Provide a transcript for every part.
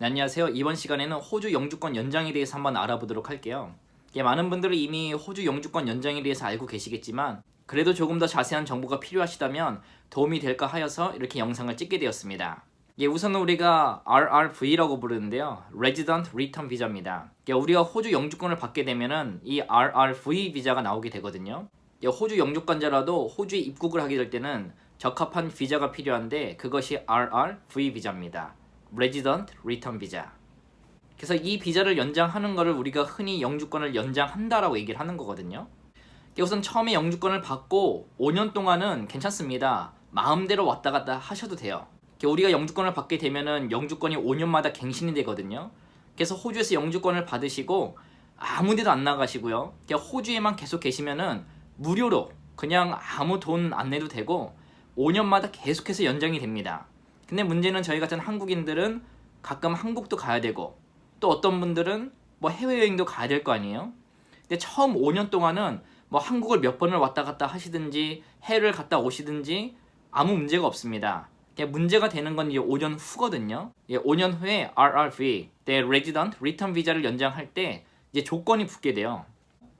네, 안녕하세요. 이번 시간에는 호주 영주권 연장에 대해서 한번 알아보도록 할게요. 예, 많은 분들은 이미 호주 영주권 연장에 대해서 알고 계시겠지만 그래도 조금 더 자세한 정보가 필요하시다면 도움이 될까 하여서 이렇게 영상을 찍게 되었습니다. 예, 우선은 우리가 RRV라고 부르는데요. Resident Return 비자입니다. 예, 우리가 호주 영주권을 받게 되면은 이 RRV 비자가 나오게 되거든요. 예, 호주 영주권자라도 호주에 입국을 하게 될 때는 적합한 비자가 필요한데 그것이 RRV 비자입니다. Resident Return 비자. 그래서 이 비자를 연장하는 것을 우리가 흔히 영주권을 연장한다라고 얘기를 하는 거거든요. 우선 처음에 영주권을 받고 5년 동안은 괜찮습니다. 마음대로 왔다 갔다 하셔도 돼요. 우리가 영주권을 받게 되면은 영주권이 5년마다 갱신이 되거든요. 그래서 호주에서 영주권을 받으시고 아무 데도 안 나가시고요. 호주에만 계속 계시면은 무료로 그냥 아무 돈 안 내도 되고 5년마다 계속해서 연장이 됩니다. 근데 문제는 저희 같은 한국인들은 가끔 한국도 가야 되고 또 어떤 분들은 뭐 해외여행도 가야 될 거 아니에요? 근데 처음 5년 동안은 뭐 한국을 몇 번을 왔다 갔다 하시든지 해외를 갔다 오시든지 아무 문제가 없습니다. 문제가 되는 건 이제 5년 후거든요. 5년 후에 RRV, 내 Resident Return 비자를 연장할 때 이제 조건이 붙게 돼요.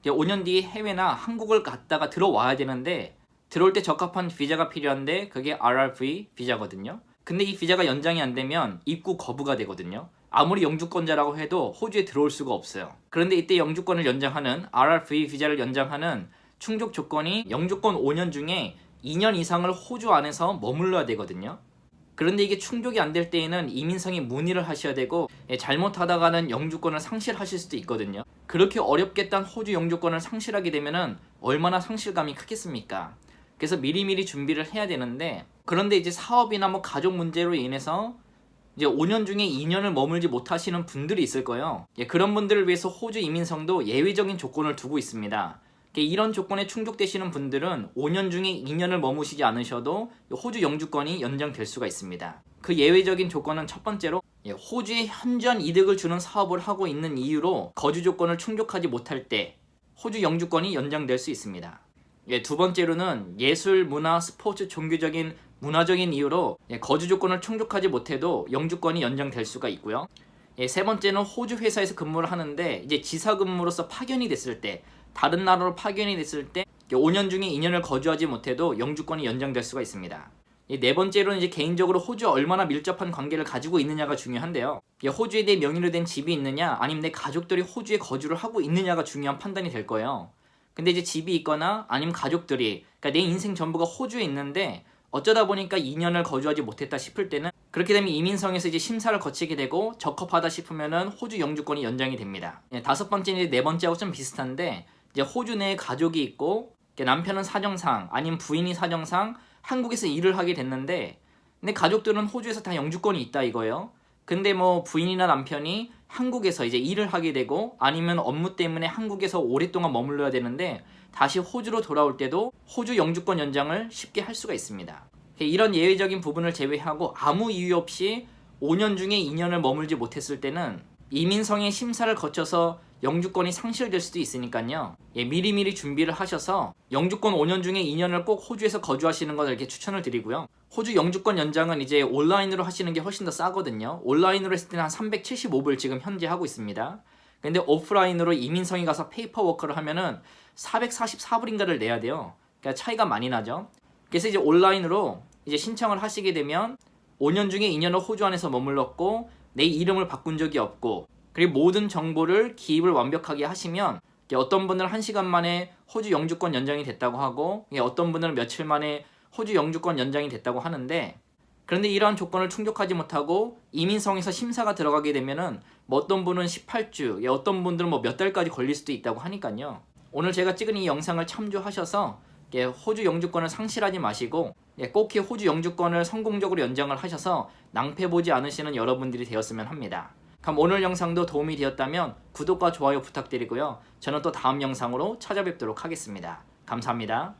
5년 뒤에 해외나 한국을 갔다가 들어와야 되는데 들어올 때 적합한 비자가 필요한데 그게 RRV 비자거든요. 근데 이 비자가 연장이 안 되면 입국 거부가 되거든요. 아무리 영주권자라고 해도 호주에 들어올 수가 없어요. 그런데 이때 영주권을 연장하는 RRV 비자를 연장하는 충족 조건이 영주권 5년 중에 2년 이상을 호주 안에서 머물러야 되거든요. 그런데 이게 충족이 안 될 때에는 이민성에 문의를 하셔야 되고 예, 잘못하다가는 영주권을 상실하실 수도 있거든요. 그렇게 어렵게 딴 호주 영주권을 상실하게 되면은 얼마나 상실감이 크겠습니까? 그래서 미리미리 준비를 해야 되는데 그런데 이제 사업이나 뭐 가족 문제로 인해서 이제 5년 중에 2년을 머물지 못하시는 분들이 있을 거예요. 예, 그런 분들을 위해서 호주 이민성도 예외적인 조건을 두고 있습니다. 이런 조건에 충족되시는 분들은 5년 중에 2년을 머무시지 않으셔도 호주 영주권이 연장될 수가 있습니다. 그 예외적인 조건은 첫 번째로 예, 호주에 현저한 이득을 주는 사업을 하고 있는 이유로 거주 조건을 충족하지 못할 때 호주 영주권이 연장될 수 있습니다. 예, 두 번째로는 예술, 문화, 스포츠, 종교적인 문화적인 이유로 예, 거주 조건을 충족하지 못해도 영주권이 연장될 수가 있고요. 예, 세 번째는 호주 회사에서 근무를 하는데 이제 지사 근무로서 파견이 됐을 때 다른 나라로 파견이 됐을 때 5년 중에 2년을 거주하지 못해도 영주권이 연장될 수가 있습니다. 네 번째로는 이제 개인적으로 호주에 얼마나 밀접한 관계를 가지고 있느냐가 중요한데요. 호주에 내 명의로 된 집이 있느냐, 아니면 내 가족들이 호주에 거주를 하고 있느냐가 중요한 판단이 될 거예요. 근데 이제 집이 있거나 아니면 가족들이, 그러니까 내 인생 전부가 호주에 있는데 어쩌다 보니까 2년을 거주하지 못했다 싶을 때는 그렇게 되면 이민성에서 이제 심사를 거치게 되고 적합하다 싶으면은 호주 영주권이 연장이 됩니다. 네, 다섯 번째는 네 번째하고 좀 비슷한데 이제 호주 내에 가족이 있고 남편은 사정상 아니면 부인이 사정상 한국에서 일을 하게 됐는데 근데 가족들은 호주에서 다 영주권이 있다 이거예요. 근데 뭐 부인이나 남편이 한국에서 이제 일을 하게 되고 아니면 업무 때문에 한국에서 오랫동안 머물러야 되는데 다시 호주로 돌아올 때도 호주 영주권 연장을 쉽게 할 수가 있습니다. 이런 예외적인 부분을 제외하고 아무 이유 없이 5년 중에 2년을 머물지 못했을 때는 이민성의 심사를 거쳐서 영주권이 상실될 수도 있으니까요. 예, 미리미리 준비를 하셔서 영주권 5년 중에 2년을 꼭 호주에서 거주하시는 것을 이렇게 추천을 드리고요. 호주 영주권 연장은 이제 온라인으로 하시는 게 훨씬 더 싸거든요. 온라인으로 했을 때는 한 375불 지금 현재 하고 있습니다. 근데 오프라인으로 이민성이 가서 페이퍼 워크를 하면은 444불인가를 내야 돼요. 그러니까 차이가 많이 나죠. 그래서 이제 온라인으로 이제 신청을 하시게 되면 5년 중에 2년을 호주 안에서 머물렀고 내 이름을 바꾼 적이 없고 그리고 모든 정보를 기입을 완벽하게 하시면 어떤 분은 1시간 만에 호주 영주권 연장이 됐다고 하고 어떤 분은 며칠 만에 호주 영주권 연장이 됐다고 하는데 그런데 이러한 조건을 충족하지 못하고 이민성에서 심사가 들어가게 되면은 뭐 어떤 분은 18주, 어떤 분들은 뭐 몇 달까지 걸릴 수도 있다고 하니까요. 오늘 제가 찍은 이 영상을 참조하셔서 호주 영주권을 상실하지 마시고 꼭 호주 영주권을 성공적으로 연장을 하셔서 낭패 보지 않으시는 여러분들이 되었으면 합니다. 그럼 오늘 영상도 도움이 되었다면 구독과 좋아요 부탁드리고요. 저는 또 다음 영상으로 찾아뵙도록 하겠습니다. 감사합니다.